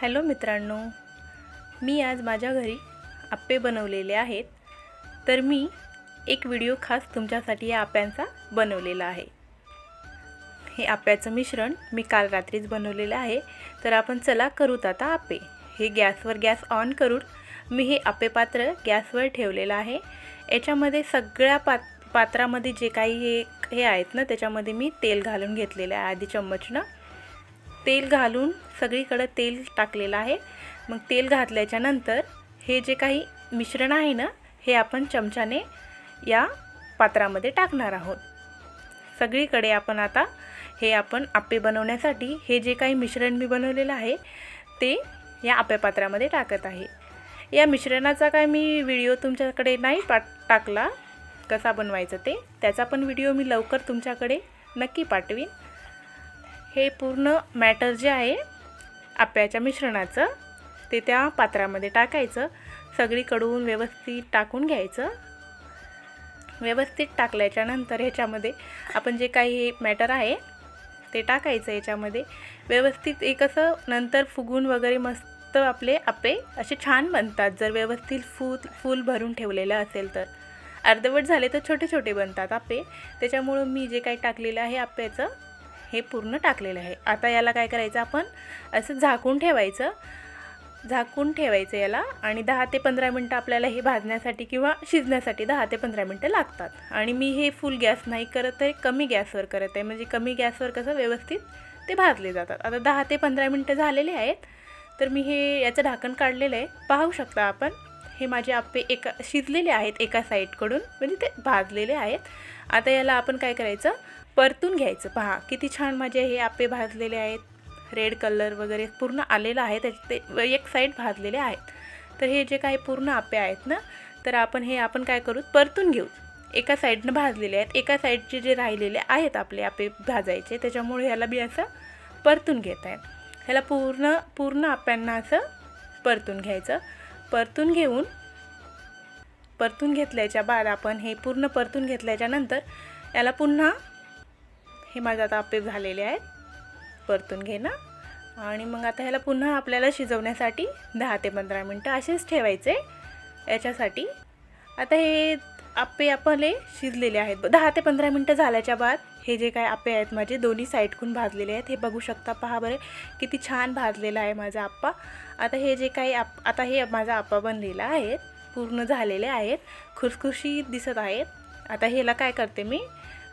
Hello मित्रांनो मी आज माझ्या घरी आप्पे बनवलेले आहेत. तर मी एक व्हिडिओ खास तुमच्यासाठी या आप्यांचा बनवलेला आहे. हे आप्याचं मिश्रण मी काल रात्रीच बनवलेलं आहे. तर आपण चला करूत आता आप्पे. हे गॅसवर गॅस ऑन करून मी हे आप्पे पात्र गॅसवर ठेवलेलं आहे. याच्यामध्ये सगळ्या पात पात्रामध्ये जे काही हे हे आहेत ना त्याच्यामध्ये मी तेल घालून घेतलेलं आहे आधी चम्मचनं. तेल घालून सगळीकडं तेल टाकलेलं आहे. मग तेल घातल्याच्यानंतर हे जे काही मिश्रण आहे ना हे आपण चमच्याने या पात्रामध्ये टाकणार आहोत. सगळीकडे आपण आता हे आपण आप्पे बनवण्यासाठी हे जे काही मिश्रण मी बनवलेलं आहे ते या आप्या पात्रामध्ये टाकत आहे. या मिश्रणाचा काय मी व्हिडिओ तुमच्याकडे नाही पा टाकला. कसा बनवायचं ते त्याचा पण व्हिडिओ मी लवकर तुमच्याकडे नक्की पाठवीन. हे पूर्ण मॅटर जे आहे आप्याच्या मिश्रणाचं ते त्या पात्रामध्ये टाकायचं. सगळीकडून व्यवस्थित टाकून घ्यायचं. व्यवस्थित टाकल्याच्यानंतर ह्याच्यामध्ये आपण जे काही हे मॅटर आहे ते टाकायचं याच्यामध्ये व्यवस्थित एक असं नंतर फुगून वगैरे मस्त आपले आप्पे असे छान बनतात. जर व्यवस्थित फूल फूल भरून ठेवलेलं असेल तर. अर्धवट झाले तर छोटे छोटे बनतात आप्पे त्याच्यामुळं मी जे काही टाकलेलं आहे आप्याचं हे पूर्ण टाकलेलं आहे. आता याला काय करायचं आपण? असं झाकून ठेवायचं. झाकून ठेवायचं याला आणि दहा ते पंधरा मिनटं आपल्याला हे भाजण्यासाठी किंवा शिजण्यासाठी दहा ते पंधरा मिनटं लागतात. आणि मी हे फुल गॅस नाही करत आहे कमी गॅसवर करत आहे. म्हणजे कमी गॅसवर कसं व्यवस्थित ते भाजले जातात. आता दहा ते पंधरा मिनटं झालेले आहेत. तर मी हे याचं ढाकण काढलेलं आहे. पाहू शकता आपण हे माझे आप्पे एका शिजलेले आहेत एका साईडकडून म्हणजे ते भाजलेले आहेत. आता याला आपण काय करायचं? परतून घ्यायचं. पहा किती छान माझे हे आप्पे भाजलेले आहेत. रेड कलर वगैरे पूर्ण आलेलं आहे. त्याचे ते एक साईड भाजलेले आहेत. तर हे जे काही पूर्ण आप्पे आहेत ना तर आपण हे आपण काय करू? परतून घेऊ. एका साईडनं भाजलेले आहेत. एका साईडचे जे राहिलेले आहेत आपले आप्पे भाजायचे त्याच्यामुळे ह्याला बी असं परतून घेत आहे ह्याला पूर्ण पूर्ण आप्यांना असं परतून घ्यायचं. परतून घेऊन परतून घेतल्याच्या बाद आपण हे पूर्ण परतून घेतल्याच्या नंतर याला पुन्हा हे माझं आता आप्पे झालेले आहेत. परतून घेणं आणि मग आता ह्याला पुन्हा आपल्याला शिजवण्यासाठी दहा ते पंधरा मिनटं असेच ठेवायचे. याच्यासाठी. आता हे आप्पे आपले शिजलेले आहेत. दहा ते पंधरा मिनटं झाल्याच्या बाद हे जे काय आप्पे आहेत माझे दोन्ही साईडकून भाजलेले आहेत. हे बघू शकता पहा बरे. किती छान भाजलेला आहे माझा आप्पा. आता हे जे काही आप आता हे माझा आप्पा बनलेला आहे. पूर्ण झालेले आहेत. खुसखुशीत दिसत आहेत. आता ह्याला काय करते मी?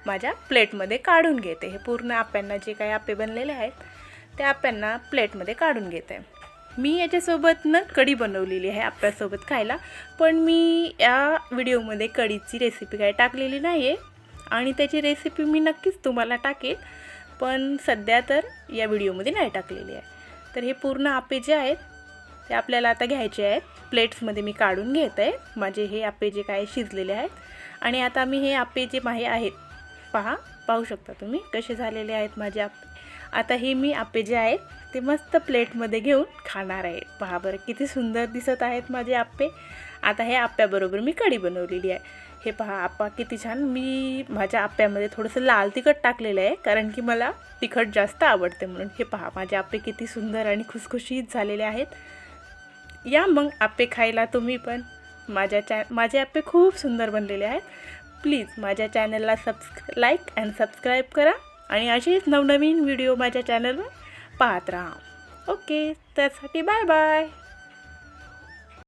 माझ्या प्लेटमध्ये काढून घेते. हे पूर्ण आप्यांना जे काही आप्पे बनलेले आहेत त्या आप्यांना प्लेटमध्ये काढून घेते. मी याच्यासोबत ना कढी बनवलेली आहे आप्यासोबत खायला पण मी या व्हिडिओमध्ये कढीची रेसिपी काय टाकलेली नाही आहे आणि त्याची रेसिपी मी नक्कीच तुम्हाला टाकेल पण सध्या तर या व्हिडिओमध्ये नाही टाकलेली आहे. तर हे पूर्ण आप्पे जे आहेत ते आपल्याला आता घ्यायचे आहेत. प्लेट्समध्ये मी काढून घेत. आहे माझे हे आप्पे जे काय शिजलेले आहेत आणि आता मी हे आप्पे जे माहे आहेत पहा पाहू शकता तुम्ही कसे झालेले आहेत माझे आप्पे. आता हे मी आप्पे जे आहेत ते मस्त प्लेटमध्ये घेऊन खाणार आहे. पहा बरं किती सुंदर दिसत आहेत माझे आप्पे. आता हे आप्याबरोबर मी कढी बनवलेली आहे. हे पहा आप्पा किती छान. मी माझ्या आप्यामध्ये थोडंसं लाल तिखट टाकलेलं आहे कारण की मला तिखट जास्त आवडते म्हणून. हे पहा माझे आप्पे किती सुंदर आणि खुसखुशीत झालेले आहेत. या मग आप्पे खायला तुम्ही पण माझ्या चॅ माझे आप्पे खूप सुंदर बनलेले आहेत. प्लीज माझ्या चॅनलला सबस्क्र लाईक अँड सबस्क्राईब करा आणि असेच नवनवीन व्हिडिओ माझ्या चॅनलवर पाहत राहा. ओके त्यासाठी बाय बाय.